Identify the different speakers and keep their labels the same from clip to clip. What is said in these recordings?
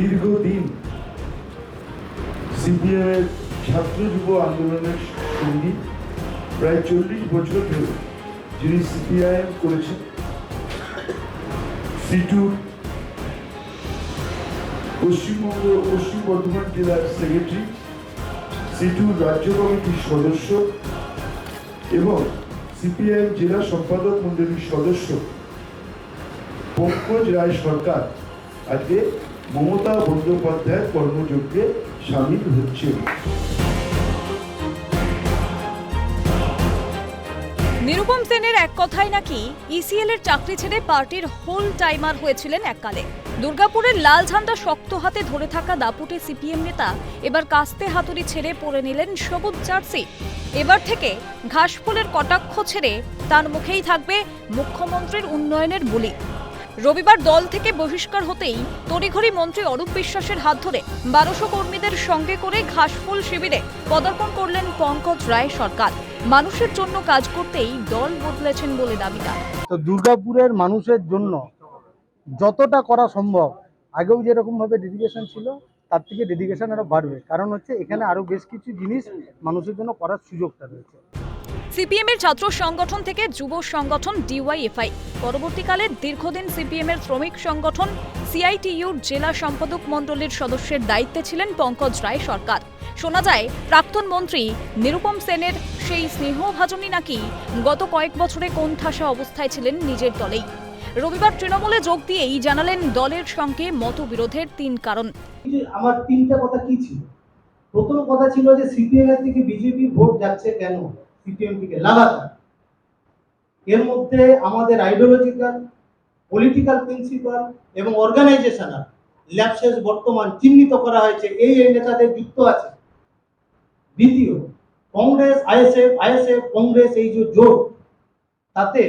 Speaker 1: দীর্ঘদিন সিপিএমের ছাত্র যুব আন্দোলনের সঙ্গী। প্রায় চল্লিশ বছর ধরে যিনি সিপিআইএম করেছেন সিটুর পশ্চিমবঙ্গ পশ্চিম বর্ধমান জেলার সেক্রেটারি সিটুর রাজ্য কমিটির সদস্য এবং সিপিআইএম জেলা সম্পাদক মণ্ডলীর সদস্য পঙ্কজ রায় সরকার। আজকে মমতা বন্দ্যোপাধ্যায়ের কর্মযজ্ঞে সামিল হচ্ছেন।
Speaker 2: নিরুপম সেনের এক কথায় নাকি ইসিএল এর চাকরি ছেড়ে পার্টির হোল টাইমার হয়েছিলেন এককালে। দুর্গাপুরের লাল ঝান্ডা শক্ত হাতে ধরে থাকা দাপুটে সিপিএম নেতা এবার কাস্তে হাতুড়ি ছেড়ে পড়ে নিলেন সবুজ জার্সি। এবার থেকে ঘাসফুলের কটাক্ষ ছেড়ে তার মুখেই থাকবে মুখ্যমন্ত্রীর উন্নয়নের বুলি। রবিবার দল থেকে বহিষ্কার হতেই তড়িঘড়ি মন্ত্রী অরূপ বিশ্বাসের হাত ধরে বারোশো কর্মীদের সঙ্গে করে ঘাসফুল শিবিরে পদার্পণ করলেন পঙ্কজ রায় সরকার। মানুষের জন্য কাজ করতেই দল বদলেছেন বলে দাবি
Speaker 3: তো দুর্গাপুরের মানুষের জন্য যতটা করা সম্ভব, আগেও যেরকমভাবে ডেডিকেশন ছিল, তার থেকে ডেডিকেশন আরও বাড়বে। কারণ হচ্ছে এখানে আরও বেশ কিছু জিনিস মানুষের জন্য করার সুযোগটা রয়েছে।
Speaker 2: সিপিএম এর ছাত্র সংগঠন থেকে যুব সংগঠন ডিওয়াইএফআই। পরবর্তীকালে দীর্ঘদিন সিপিএম এর শ্রমিক সংগঠন সিআইটিইউর জেলা সম্পাদক মণ্ডলীর সদস্যের দায়িত্বে ছিলেন পঙ্কজ রায় সরকার। শোনা যায়, প্রাক্তন মন্ত্রী নিরুপম সেনের সেই স্নেহভাজনী নাকি গত কয়েক বছরে কোন ঠাসা অবস্থায় ছিলেন নিজের দলেই। রবিবার তৃণমূলে যোগ দিয়েই জানালেন দলের সঙ্গে মতবিরোধের তিন কারণ।
Speaker 4: আমার তিনটা কথা কি ছিল? প্রথম কথা ছিল যে সিপিএম থেকে বিজেপি ভোট যাচ্ছে কেন? সিপিএম থেকে লাগাতার এর মধ্যে আমাদের আইডিওলজিক্যাল পলিটিক্যাল প্রিন্সিপাল এবং অর্গানাইজেশনাল বর্তমান চিহ্নিত করা হয়েছে। এই এই নেতাদের যুক্ত আছে। দ্বিতীয়, কংগ্রেস, আইএসএফ আইএসএফ, কংগ্রেস, এই যে জোট, তাতে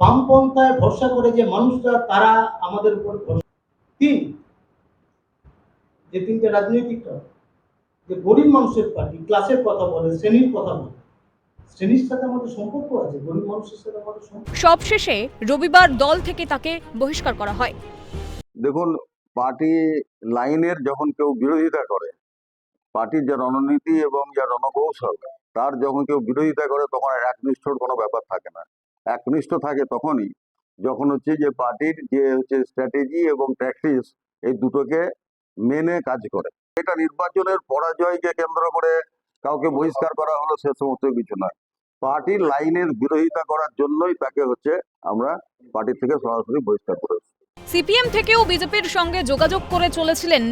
Speaker 4: বামপন্থায় ভরসা করে যে মানুষরা, তারা আমাদের উপর তিন, যে তিনটে রাজনৈতিক যে গরিব মানুষের পার্টি ক্লাসের কথা বলে শ্রেণির কথা বলে
Speaker 2: সবশেষে রবিবার দল থেকে তাকে বহিষ্কার করা হয়।
Speaker 5: দেখুন পার্টি লাইনের যখন কেউ বিরোধিতা করে পার্টির যে রণনীতি এবং যে রণকৌশল তার যখন কেউ বিরোধিতা করে তখন আর একনিষ্ঠর কোনো ব্যাপার থাকে না। একনিষ্ঠ থাকে তখনই যখন হচ্ছে যে পার্টির যে হচ্ছে স্ট্র্যাটেজি এবং প্র্যাকটিস এই দুটোকে মেনে কাজ করে। এটা নির্বাচনের পরাজয়কে কেন্দ্র করে কাউকে বহিষ্কার করা হলো সে সমস্ত কিছু নয়। পার্টির লাইনের বিরোধিতা করার জন্যই তাকে হচ্ছে আমরা পার্টি থেকে সরাসরি বহিষ্কার করেছি
Speaker 2: সিপিএম থেকেও বিজেপির সঙ্গে যোগাযোগ করে চলেছিলেন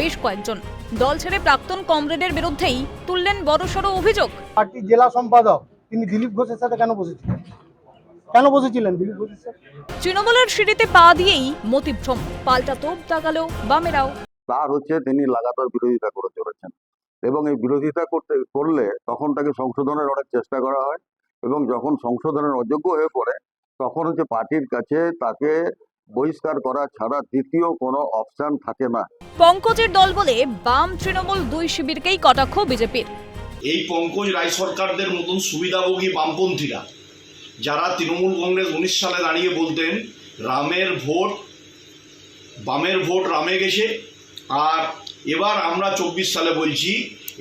Speaker 2: বেশ কয়েকজন। দল ছেড়ে প্রাক্তন কমরেডের বিরুদ্ধেই তুললেন বড়সড় অভিযোগ।
Speaker 3: পার্টির জেলা সম্পাদক তিনি দিলীপ ঘোষের সাথে কেন বসেছিলেন? কেন বসেছিলেন দিলীপ ঘোষের সাথে?
Speaker 2: তৃণমূলের সিঁড়িতে পা দিয়েই মতিভ্রম। পাল্টা তোপ দাগালো বামেরাও।
Speaker 5: তার হচ্ছে তিনি লাগাতার বিরোধিতা করে চলেছেন। এবং এই বিরোধিতা করতে করলে তখন তাকে সংশোধনের অনেক চেষ্টা করা হয় এবং যখন সংশোধনের অযোগ্য হয়ে পড়ে তখন হচ্ছে পার্টির কাছে তাকে বহিষ্কার করা ছাড়া দ্বিতীয় কোনো অপশন থাকে না।
Speaker 2: পঙ্কজের দল বলে বাম তৃণমূল দুই শিবিরকেই কটাক্ষ বিজেপির।
Speaker 6: এই পঙ্কজ রায় সরকারদের মতন সুবিধাভোগী বামপন্থীরা যারা তৃণমূল কংগ্রেস উনিশ সালে দাঁড়িয়ে বলতেন রামের ভোট বামের ভোট রামে গেছে আর এবার আমরা চব্বিশ সালে বলছি,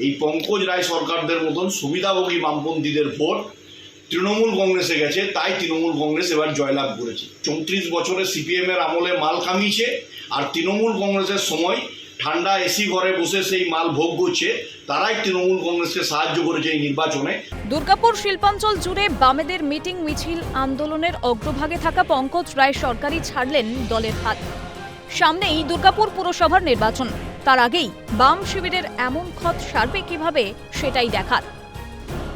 Speaker 6: এই পঙ্কজ রায় সরকারদের মতন সুবিধাভোগী বামপন্থীদের ভোট তৃণমূল কংগ্রেসে গেছে, তাই তৃণমূল কংগ্রেস এবার জয়লাভ করেছে। চৌত্রিশ বছরে সিপিএম এর আমলে মাল কামিয়েছে আর তৃণমূল কংগ্রেসের সময় ঠান্ডা এসি ঘরে বসে সেই মাল ভোগ করছে, তারাই তৃণমূল কংগ্রেসকে সাহায্য করেছে এই নির্বাচনে।
Speaker 2: দুর্গাপুর শিল্পাঞ্চল জুড়ে বামেদের মিটিং মিছিল আন্দোলনের অগ্রভাগে থাকা পঙ্কজ রায় সরকারই ছাড়লেন দলের হাত। সামনেই দুর্গাপুর পুরসভার নির্বাচন। তার আগেই বাম শিবিরের এমন ক্ষত সারবে কীভাবে সেটাই দেখার।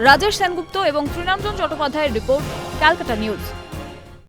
Speaker 2: রাজেশ সেনগুপ্ত এবং তৃণাঞ্জন চট্টোপাধ্যায়ের রিপোর্ট, ক্যালকাটা নিউজ।